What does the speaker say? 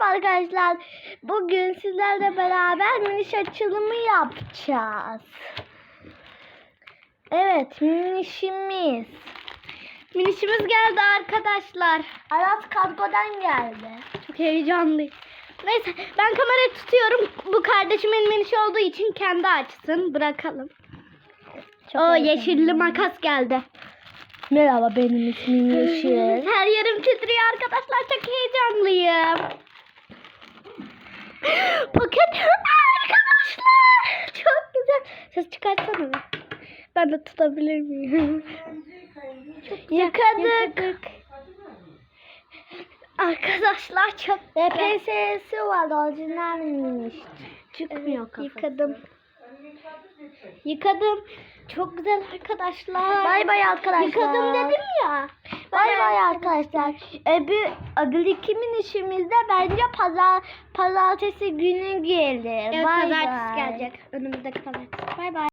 Merhaba arkadaşlar. Bugün sizlerle beraber miniş açılımı yapacağız. Evet minişimiz. Minişimiz geldi arkadaşlar. Aras kargodan geldi. Çok heyecanlıyım. Neyse ben kamerayı tutuyorum. Bu kardeşimin minişi olduğu için kendi açsın. Bırakalım. o yeşilli makas geldi. Merhaba benim ismim Yeşil. Her yerim titriyor arkadaşlar çok heyecanlıyım. Paket arkadaşlar çok güzel. Ses çıkarsana be. Ben de tutabilir miyim? Yıkadık. Arkadaşlar çok DPS'si vardı orijinalmiş. Çıkmıyor kafası. Yıkadım. Yıkadım. Çok güzel arkadaşlar. Bay bay arkadaşlar. Yıkadım dedim ya. Bay bay arkadaşlar. Öbür, öbür ikimin işimizde bence pazar pazartesi günü gelir. Evet Bay pazartesi bay. gelecek. Önümüzdeki pazartesi. Bay bay.